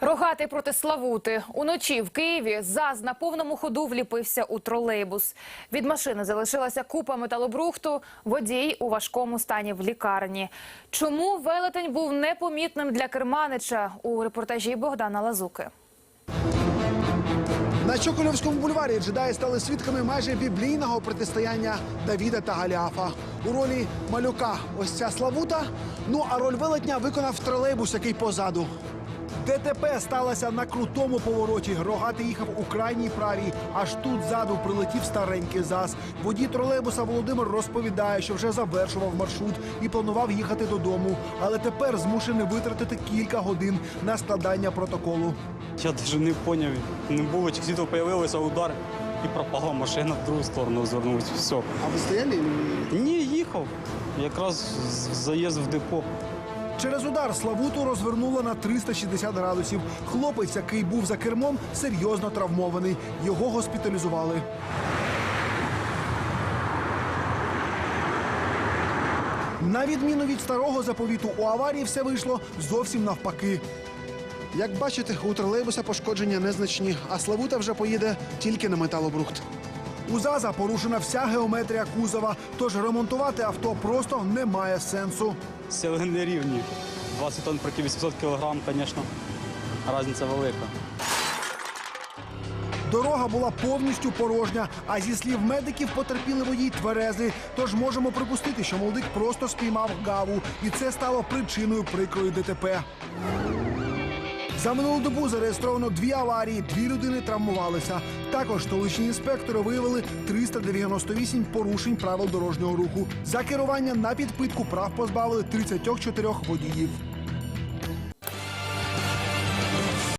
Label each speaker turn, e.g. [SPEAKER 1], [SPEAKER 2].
[SPEAKER 1] Рогатий проти Славути. Уночі в Києві ЗАЗ на повному ходу вліпився у тролейбус. Від машини залишилася купа металобрухту, водій у важкому стані в лікарні. Чому велетень був непомітним для керманича у репортажі Богдана Лазуки?
[SPEAKER 2] На Чокольовському бульварі джедаї стали свідками майже біблійного протистояння Давіда та Галіафа. У ролі малюка ось ця славута. Ну а роль велетня виконав тролейбус, який позаду. ДТП сталося на крутому повороті. Рогатий їхав у крайній правій. Аж тут ззаду прилетів старенький ЗАЗ. Водій тролейбуса Володимир розповідає, що вже завершував маршрут і планував їхати додому. Але тепер змушений витратити кілька годин на складання протоколу.
[SPEAKER 3] Я навіть не поняв. Не було, чи світло появилося удар і пропала машина в другу сторону звернулася. Все.
[SPEAKER 2] А ви стояли?
[SPEAKER 3] Ні, їхав. Якраз заїзд в депо.
[SPEAKER 2] Через удар Славуту розвернуло на 360 градусів. Хлопець, який був за кермом, серйозно травмований. Його госпіталізували. На відміну від старого заповіту, у аварії все вийшло зовсім навпаки. Як бачите, у тролейбуса пошкодження незначні, а Славута вже поїде тільки на металобрухт. У ЗАЗа порушена вся геометрія кузова, тож ремонтувати авто просто немає сенсу.
[SPEAKER 3] Сили не рівні. 20 тонн проти 800 кілограм, звісно, різниця велика.
[SPEAKER 2] Дорога була повністю порожня, а зі слів медиків потерпіли водій тверезий. Тож можемо припустити, що молодик просто спіймав гаву, і це стало причиною прикрої ДТП. За минулу добу зареєстровано дві аварії, дві людини травмувалися. Також столичні інспектори виявили 398 порушень правил дорожнього руху. За керування на підпитку прав позбавили 34 водіїв.